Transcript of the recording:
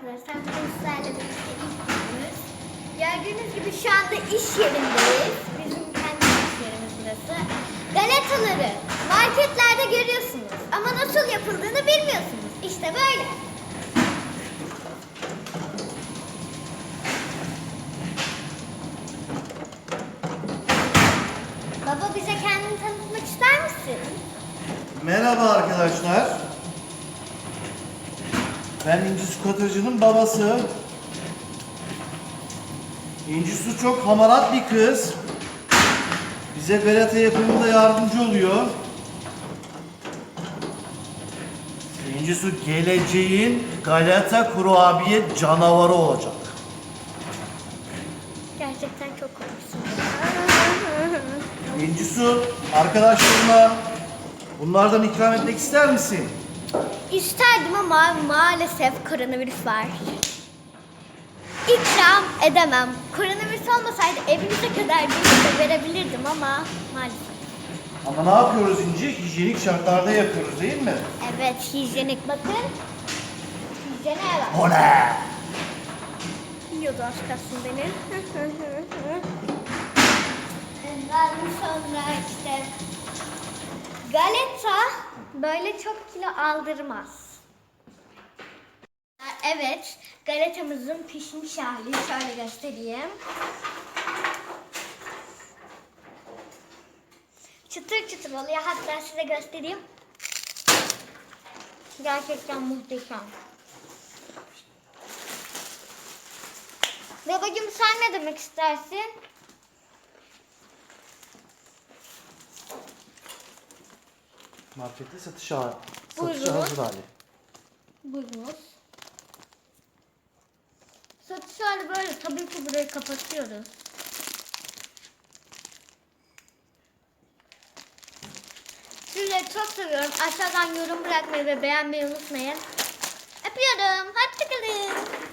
arkadaşlar. Bugün sizlerle birlikte iş yapıyoruz. Gördüğünüz gibi şu anda iş yerindeyiz. Bizim kendi iş yerimiz burası. Galetaları marketlerde görüyorsunuz. Ama nasıl yapıldığını bilmiyorsunuz. İşte böyle. Baba bize kendini tanıtmak ister misin? Merhaba arkadaşlar. Ben İnci Su Katırcı'nın babası. İnci Su çok hamarat bir kız. Bize galeta yapımında yardımcı oluyor. İnci Su geleceğin galeta kurabiye canavarı olacak. Gerçekten çok komiksin. İnci Su arkadaşlarına bunlardan ikram etmek ister misin? İsterdim ama maalesef koronavirüs var. İkram edemem. Koronavirüs olmasaydı evinize kadar bir de verebilirdim ama maalesef. Ama ne yapıyoruz İnci? Hijyenik şartlarda yapıyoruz değil mi? Evet hijyenik bakın. Hijyene bak. O ne? Yiyordu az kalsın beni. Ondan sonra işte galeta böyle çok kilo aldırmaz. Evet, galetamızın pişmiş hali şöyle göstereyim. Çıtır çıtır oluyor. Hatta size göstereyim. Gerçekten muhteşem. Babacığım sen ne demek istersin? Markette satışa, satışa Buyurun. hazır hali. Buyurunuz. Satış hali böyle. Tabii ki burayı kapatıyoruz. Sizleri çok seviyorum. Aşağıdan yorum bırakmayı ve beğenmeyi unutmayın. Öpüyorum. Hoşçakalın.